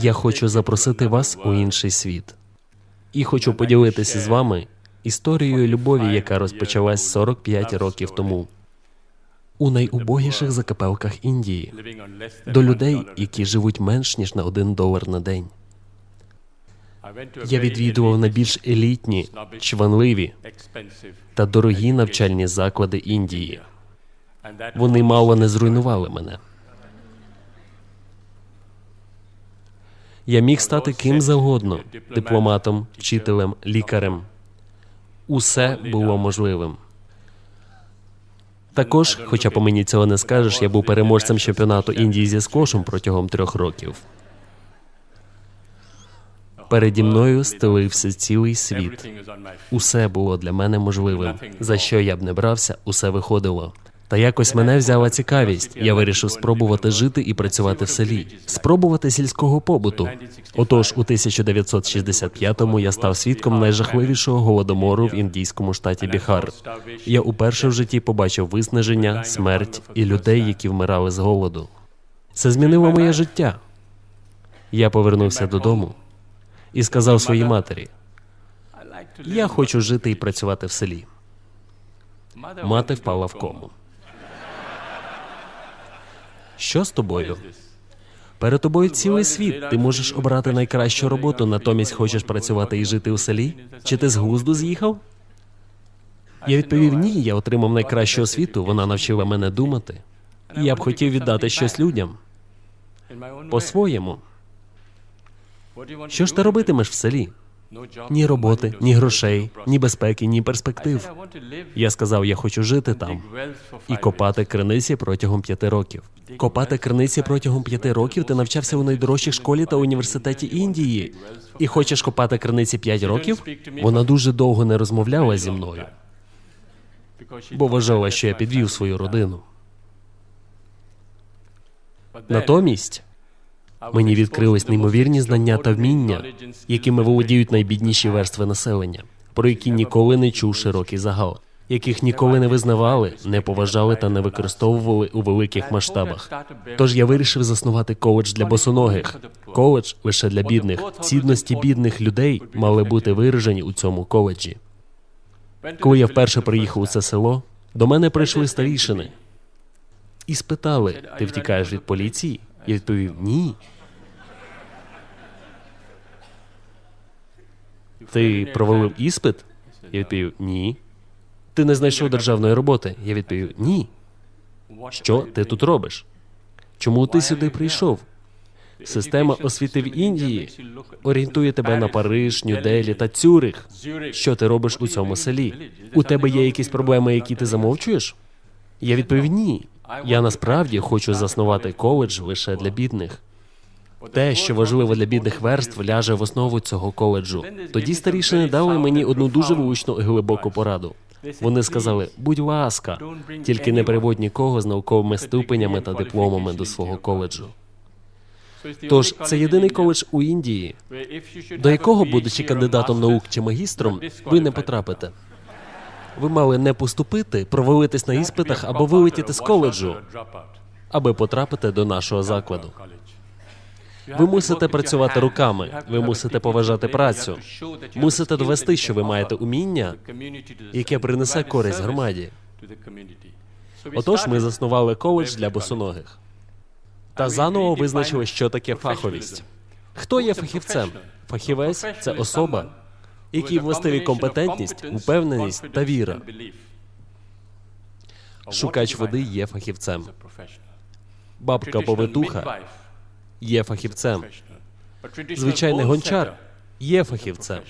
Я хочу запросити вас у інший світ. І хочу поділитися з вами історією любові, яка розпочалась 45 років тому у найубогіших закапелках Індії до людей, які живуть менш ніж на один долар на день. Я відвідував найбільш елітні, чванливі та дорогі навчальні заклади Індії. Вони мало не зруйнували мене. Я міг стати ким завгодно дипломатом, вчителем, лікарем. Усе було можливим. Також, хоча по мені цього не скажеш, я був переможцем чемпіонату Індії зі скошем протягом трьох років. Переді мною стелився цілий світ. Усе було для мене можливим. За що я б не брався, усе виходило. Та якось мене взяла цікавість. Я вирішив спробувати жити і працювати в селі, спробувати сільського побуту. Отож, у 1965-му я став свідком найжахливішого голодомору в індійському штаті Біхар. Я уперше в житті побачив виснаження, смерть і людей, які вмирали з голоду. Це змінило моє життя. Я повернувся додому і сказав своїй матері: я хочу жити і працювати в селі. Мати впала в кому. Що з тобою? Перед тобою цілий світ. Ти можеш обрати найкращу роботу, натомість хочеш працювати і жити у селі? Чи ти з глузду з'їхав? Я відповів ні, я отримав найкращу освіту, вона навчила мене думати. І я б хотів віддати щось людям по-своєму. Що ж ти робитимеш в селі? Ні роботи, ні грошей, ні безпеки, ні перспектив. Я сказав, я хочу жити там і копати криниці протягом п'яти років. Копати криниці протягом п'яти років ти навчався у найдорожчій школі та університеті Індії. І хочеш копати криниці п'ять років? Вона дуже довго не розмовляла зі мною, бо вважала, що я підвів свою родину. Натомість мені відкрились неймовірні знання та вміння, якими володіють найбідніші верстви населення, про які ніколи не чув широкий загал, яких ніколи не визнавали, не поважали та не використовували у великих масштабах. Тож я вирішив заснувати коледж для босоногих. Коледж лише для бідних. Цінності бідних людей мали бути виражені у цьому коледжі. Коли я вперше приїхав у це село, до мене прийшли старішини і спитали: ти втікаєш від поліції? Я відповів ні. Ти провалив іспит? Я відповів ні. Ти не знайшов державної роботи? Я відповів ні. Що ти тут робиш? Чому ти сюди прийшов? Система освіти в Індії орієнтує тебе на Париж, Нью-Делі та Цюрих. Що ти робиш у цьому селі? У тебе є якісь проблеми, які ти замовчуєш? Я відповів ні. Я насправді хочу заснувати коледж лише для бідних. Те, що важливо для бідних верств, ляже в основу цього коледжу. Тоді старішини дали мені одну дуже влучну і глибоку пораду. Вони сказали: будь ласка, тільки не приводь нікого з науковими ступенями та дипломами до свого коледжу. Тож це єдиний коледж у Індії, до якого, будучи кандидатом наук чи магістром, ви не потрапите. Ви мали не поступити, провалитись на іспитах або вилетіти з коледжу, аби потрапити до нашого закладу. Ви мусите працювати руками, ви мусите поважати працю, мусите довести, що ви маєте уміння, яке принесе користь громаді. Отож, ми заснували коледж для босоногих та заново визначили, що таке фаховість. Хто є фахівцем? Фахівець це особа, якій властиві компетентність, упевненість та віра. Шукач води є фахівцем. Бабка повитуха є фахівцем. Звичайний гончар є фахівцем.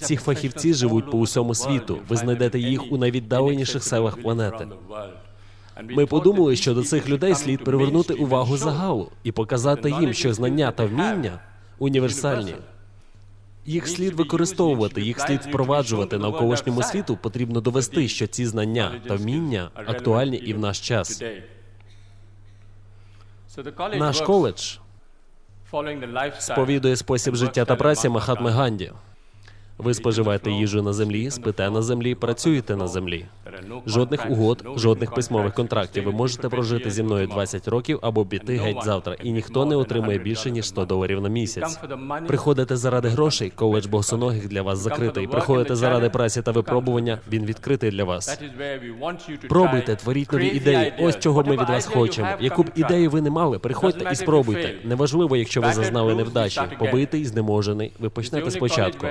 Ці фахівці живуть по усьому світу. Ви знайдете їх у найвіддаленіших селах планети. Ми подумали, що до цих людей слід привернути увагу загалу і показати їм, що знання та вміння універсальні. Їх слід використовувати, їх слід впроваджувати навколишньому світу. Потрібно довести, що ці знання та вміння актуальні і в наш час. Наш коледж сповідує спосіб життя та праці Махатми Ганді. Ви споживаєте їжу на землі, спите на землі, працюєте на землі. Жодних угод, жодних письмових контрактів. Ви можете прожити зі мною 20 років або піти геть завтра, і ніхто не отримує більше ніж 100 доларів на місяць. Приходите заради грошей, коледж босоногих для вас закритий. Приходите заради праці та випробування, він відкритий для вас. Пробуйте, творіть нові ідеї. Ось чого ми від вас хочемо. Яку б ідею ви не мали, приходьте і спробуйте. Неважливо, якщо ви зазнали невдачі, побитий, знеможений. Ви почнете спочатку.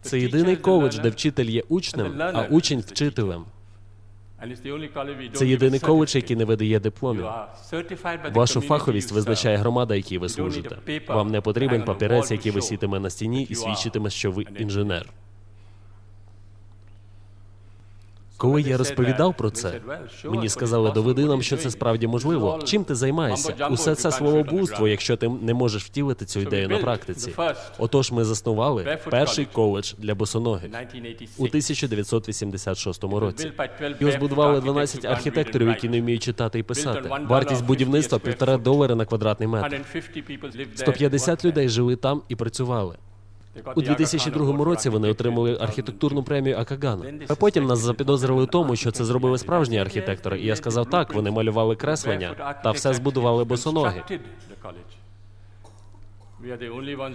Це єдиний коледж, де вчитель є учнем, а учень вчителем. Це єдиний коледж, який не видає дипломів. Вашу фаховість визначає громада, якій ви служите. Вам не потрібен папірець, який висітиме на стіні і свідчитиме, що ви інженер. Коли я розповідав про це, мені сказали, доведи нам, що це справді можливо. Чим ти займаєшся? Усе це словобудство, якщо ти не можеш втілити цю ідею на практиці. Отож, ми заснували перший коледж для босоногих у 1986 році. Його збудували 12 архітекторів, які не вміють читати і писати. Вартість будівництва півтора долара на квадратний метр. 150 людей жили там і працювали. У 2002 році вони отримали архітектурну премію Акагана. А потім нас запідозрили у тому, що це зробили справжні архітектори. І я сказав, так, вони малювали креслення та все збудували босоноги.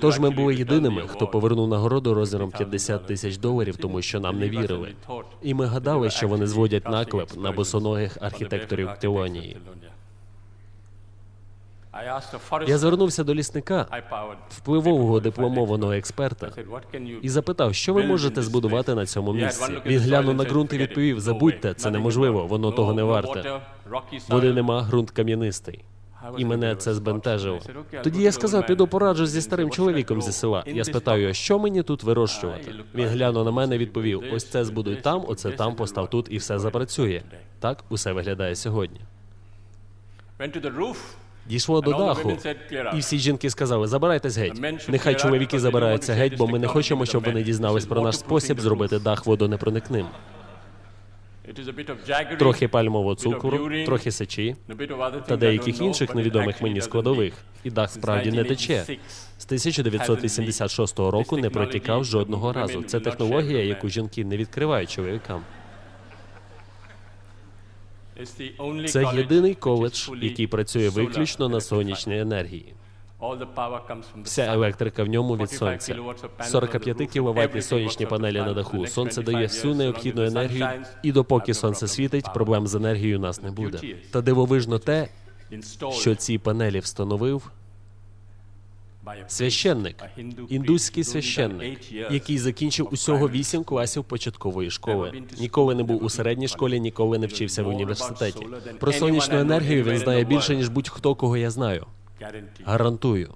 Тож ми були єдиними, хто повернув нагороду розміром 50 тисяч доларів, тому що нам не вірили. І ми гадали, що вони зводять наклеп на босоногих архітекторів Телонії. Я звернувся до лісника, впливового дипломованого експерта, і запитав, що ви можете збудувати на цьому місці. Він глянув на ґрунт і відповів: забудьте, це неможливо, воно того не варте. Води нема, ґрунт кам'янистий. І мене це збентежило. Тоді я сказав, піду пораджу зі старим чоловіком зі села. Я спитав його, що мені тут вирощувати. Він глянув на мене, відповів: ось це збудуй там, оце там, постав тут, і все запрацює. Так усе виглядає сьогодні. Дійшло до даху, і всі жінки сказали: забирайтесь геть. Нехай чоловіки забираються геть, бо ми не хочемо, щоб вони дізнались про наш спосіб зробити дах водонепроникним. Трохи пальмового цукру, трохи сечі та деяких інших невідомих мені складових. І дах справді не тече. З 1986 року не протікав жодного разу. Це технологія, яку жінки не відкривають чоловікам. Це єдиний коледж, який працює виключно на сонячній енергії. Вся електрика в ньому від сонця. 45 кіловатні сонячні панелі на даху. Сонце дає всю необхідну енергію, і допоки сонце світить, проблем з енергією у нас не буде. Та дивовижно те, що ці панелі встановив священник, індуський священник, який закінчив усього вісім класів початкової школи. Ніколи не був у середній школі, ніколи не вчився в університеті. Про сонячну енергію він знає більше ніж будь-хто, кого я знаю. Гарантую.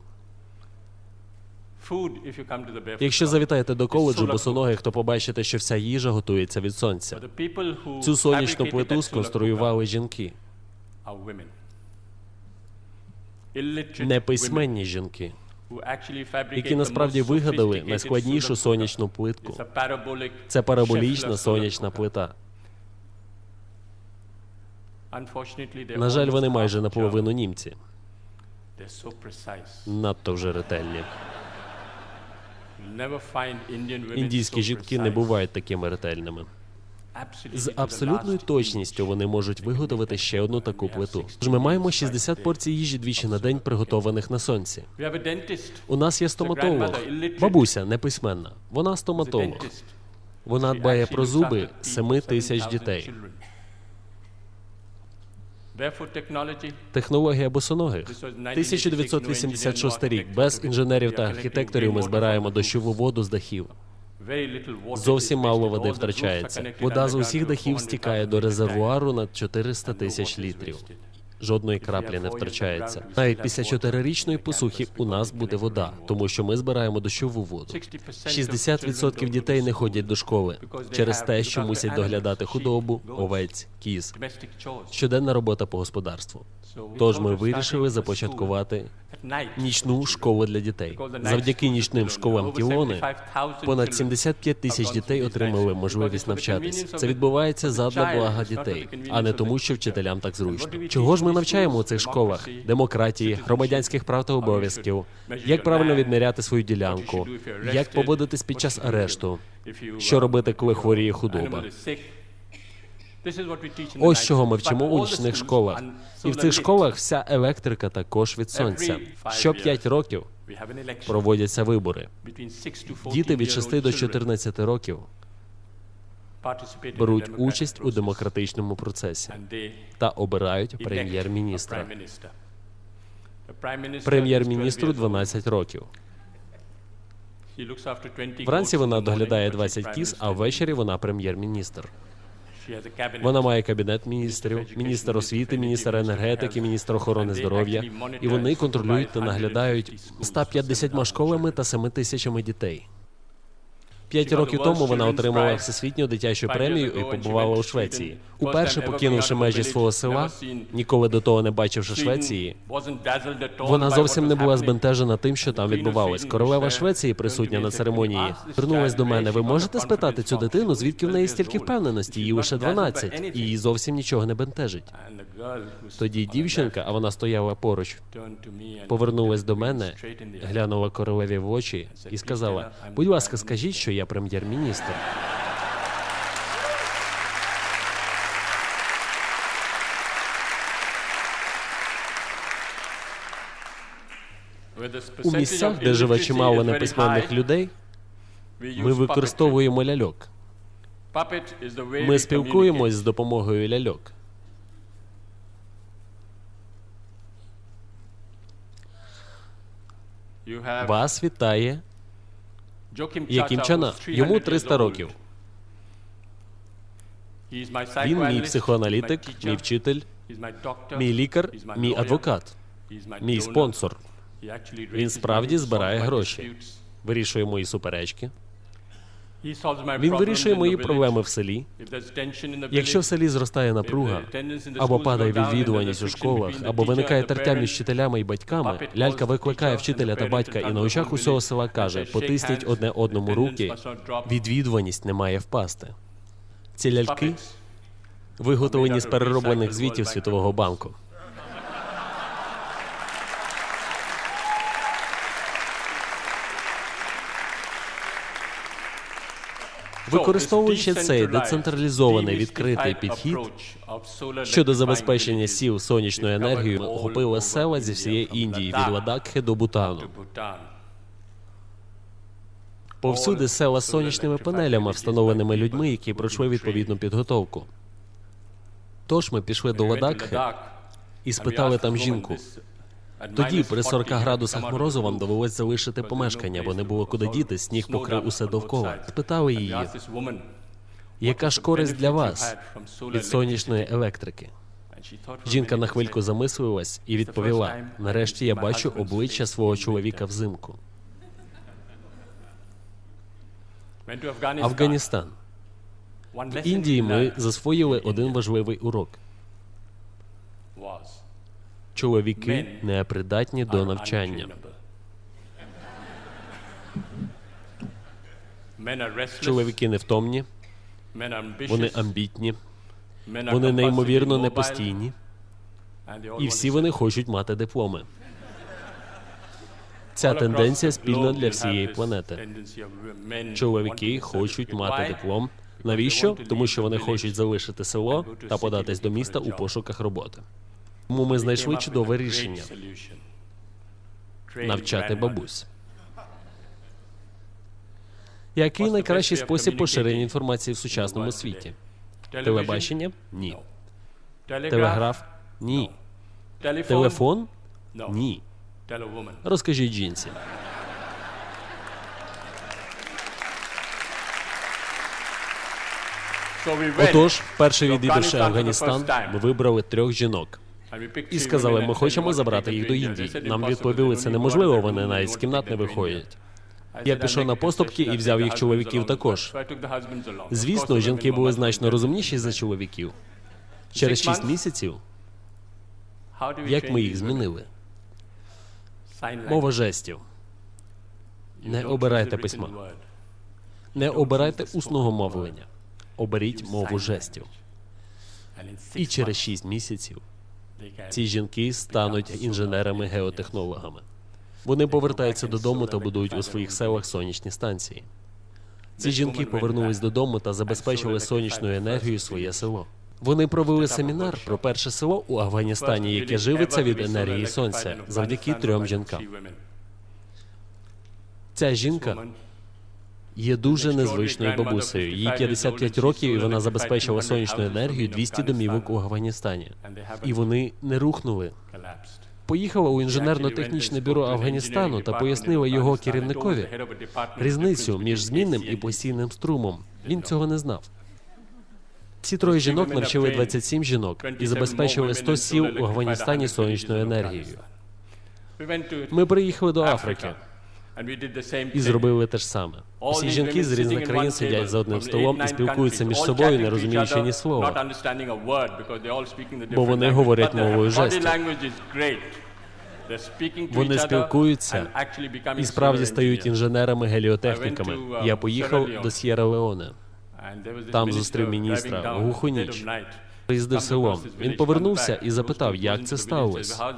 Якщо завітаєте до коледжу босоногих, то побачите, що вся їжа готується від сонця. Цю сонячну плиту сконструювали жінки, неписьменні жінки, які насправді вигадали найскладнішу сонячну плитку. Це параболічна сонячна плита. На жаль, вони майже наполовину німці. Надто вже ретельні. Індійські жінки не бувають такими ретельними. З абсолютною точністю вони можуть виготовити ще одну таку плиту. Тож ми маємо 60 порцій їжі двічі на день, приготованих на сонці. У нас є стоматолог. Бабуся неписьменна. Вона стоматолог. Вона дбає про зуби 7 тисяч дітей. Технологія босоногих. 1986 рік. Без інженерів та архітекторів ми збираємо дощову воду з дахів. Зовсім мало води втрачається. Вода з усіх дахів стікає до резервуару на 400 тисяч літрів. Жодної краплі не втрачається. Навіть після чотирирічної посухи у нас буде вода, тому що ми збираємо дощову воду. 60% дітей не ходять до школи через те, що мусять доглядати худобу, овець, кіз. Щоденна робота по господарству. Тож ми вирішили започаткувати нічну школу для дітей. Завдяки нічним школам Тілони понад 75 тисяч дітей отримали можливість навчатись. Це відбувається задля блага дітей, а не тому, що вчителям так зручно. Чого ж ми навчаємо у цих школах? Демократії, громадянських прав та обов'язків, як правильно відміряти свою ділянку, як поводитись під час арешту, що робити, коли хворіє худоба. Ось чого ми вчимо у нічних школах. І в цих школах вся електрика також від сонця. Що 5 років проводяться вибори. Діти від 6 до 14 років беруть участь у демократичному процесі та обирають прем'єр-міністра. Прем'єр-міністру 12 років. Вранці вона доглядає 20 кіз, а ввечері вона прем'єр-міністр. Вона має кабінет міністрів, міністр освіти, міністр енергетики, міністр охорони здоров'я, і вони контролюють та наглядають 150 школами та 7 тисячами дітей. П'ять років тому вона отримала всесвітню дитячу премію і побувала у Швеції. Уперше покинувши межі свого села, ніколи до того не бачивши Швеції, вона зовсім не була збентежена тим, що там відбувалось. Королева Швеції, присутня на церемонії, звернулась до мене. Ви можете спитати цю дитину, звідки в неї стільки впевненості? Їй лише 12, і її зовсім нічого не бентежить. Тоді дівчинка, а вона стояла поруч, повернулась до мене, глянула королеві в очі і сказала: будь ласка, скажіть, що я прем'єр-міністр. У місцях, де живе чимало неписьменних людей, ми використовуємо ляльок. Ми спілкуємось з допомогою ляльок. Вас вітає Яким Чана. Йому 300 років. Він мій психоаналітик, мій вчитель, мій лікар, мій адвокат, мій спонсор. Він справді збирає гроші, вирішує мої суперечки. Він вирішує мої проблеми в селі. Якщо в селі зростає напруга, або падає відвідуваність у школах, або виникає тертя між вчителями і батьками, лялька викликає вчителя та батька і на очах усього села каже: потисніть одне одному руки. Відвідуваність не має впасти. Ці ляльки виготовлені з перероблених звітів Світового банку. Використовуючи цей децентралізований відкритий підхід щодо забезпечення сіл сонячною енергією, охопили села зі всієї Індії від Ладакхи до Бутану. Повсюди села з сонячними панелями, встановленими людьми, які пройшли відповідну підготовку. Тож ми пішли до Ладакхи і спитали там жінку. Тоді, при 40 градусах морозу, вам довелось залишити помешкання, бо не було куди діти, сніг покрив усе довкола. Спитали її, яка ж користь для вас від сонячної електрики? Жінка на хвильку замислилась і відповіла: нарешті я бачу обличчя свого чоловіка взимку. Афганістан. В Індії ми засвоїли один важливий урок. Чоловіки не придатні до навчання. Чоловіки невтомні, вони амбітні, вони неймовірно непостійні, і всі вони хочуть мати дипломи. Ця тенденція спільна для всієї планети. Чоловіки хочуть мати диплом. Навіщо? Тому що вони хочуть залишити село та податись до міста у пошуках роботи. Тому ми знайшли чудове рішення навчати бабусь. Який найкращий спосіб поширення інформації в сучасному світі? Телебачення? Ні. Телеграф? Ні. Телефон? Ні. Розкажіть жінці. Отож, вперше відвідавши Афганістан, ми вибрали трьох жінок і сказали, ми хочемо забрати їх до Індії. Нам відповіли, це неможливо, вони навіть з кімнат не виходять. Я пішов на поступки і взяв їх чоловіків також. Звісно, жінки були значно розумніші за чоловіків. Через шість місяців, як ми їх змінили? Мова жестів. Не обирайте письма. Не обирайте усного мовлення. Оберіть мову жестів. І через шість місяців ці жінки стануть інженерами-геотехнологами. Вони повертаються додому та будують у своїх селах сонячні станції. Ці жінки повернулись додому та забезпечили сонячною енергією своє село. Вони провели семінар про перше село у Афганістані, яке живиться від енергії сонця завдяки трьом жінкам. Ця жінка є дуже незвичною бабусею. Їй 55 років, і вона забезпечила сонячною енергією 200 домівок у Афганістані. І вони не рухнули. Поїхала у інженерно-технічне бюро Афганістану та пояснила його керівникові різницю між змінним і постійним струмом. Він цього не знав. Ці троє жінок навчили 27 жінок і забезпечили 100 сіл у Афганістані сонячною енергією. Ми приїхали до Африки і зробили те ж саме. Всі жінки з різних країн сидять за одним столом і спілкуються між собою, не розуміючи ні слова. бо вони говорять мовою жестів. Вони спілкуються і справді стають інженерами-геліотехніками. Я поїхав до С'єра Леоне. Там зустрів міністра в глуху ніч. Приїздив селом. Він повернувся і запитав, як це сталося.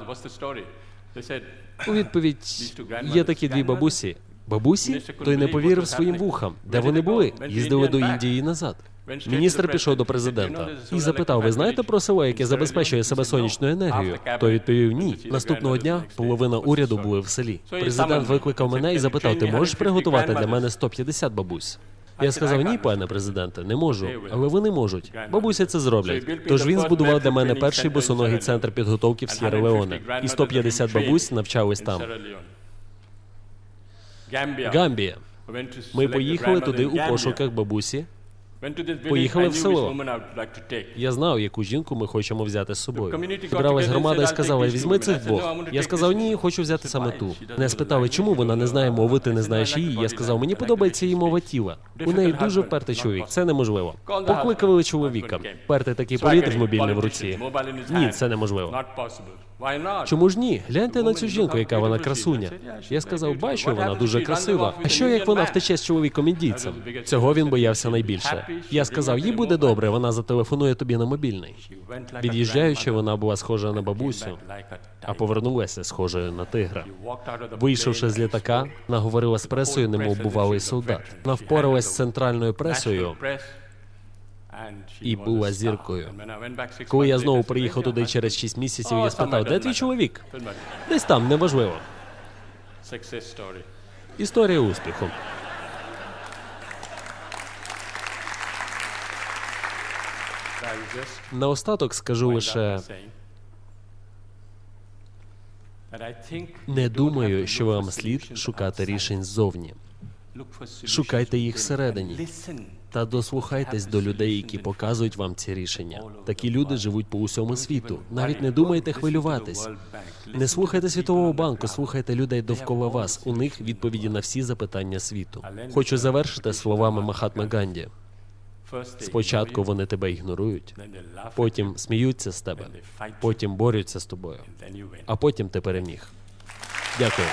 У відповідь є такі дві бабусі. Бабусі? Той не повірив своїм вухам. Де вони були? Їздили до Індії і назад. Міністр пішов до президента і запитав: ви знаєте про село, яке забезпечує себе сонячною енергією? Той відповів ні. Наступного дня половина уряду були в селі. Президент викликав мене і запитав: ти можеш приготувати для мене 150 бабусь? Я сказав, ні, пане президенте, не можу, але вони можуть. Бабуся це зроблять. Тож він збудував для мене перший босоногий центр підготовки в С'єра Леоне. І 150 бабусь навчались там. Гамбія. Ми поїхали туди у пошуках бабусі. Поїхали в село. Я знав, яку жінку ми хочемо взяти з собою. Зібралась громада і сказала: візьми цих двох. Я сказав, ні, хочу взяти саме ту. Не спитали, чому вона не знає мови, ти не знаєш її. Я сказав, мені подобається її мова тіла. У неї дуже впертий чоловік. Це неможливо. Покликали чоловіка. Впертий такий політик з мобільним в руці. Ні, це неможливо. Чому ж ні? Гляньте на цю жінку, яка вона красуня. Я сказав, бачу, вона дуже красива. А що як вона втече з чоловіком індійцем? Цього він боявся найбільше. Я сказав, їй буде добре, вона зателефонує тобі на мобільний. Від'їжджаючи, вона була схожа на бабусю, а повернулася схожою на тигра. Вийшовши з літака, вона говорила з пресою, немов бувалий солдат. Вона впоралась з центральною пресою і була зіркою. Коли я знову приїхав туди через 6 місяців, я спитав, де твій чоловік? Десь там, неважливо. Історія успіху. Наостаток скажу лише не думаю, що вам слід шукати рішень ззовні. Шукайте їх всередині та дослухайтесь до людей, які показують вам ці рішення. Такі люди живуть по усьому світу. Навіть не думайте хвилюватись. Не слухайте світового банку, слухайте людей довкола вас. У них відповіді на всі запитання світу. Хочу завершити словами Махатма Ганді. Спочатку вони тебе ігнорують, потім сміються з тебе, потім борються з тобою, а потім ти переміг. Дякую.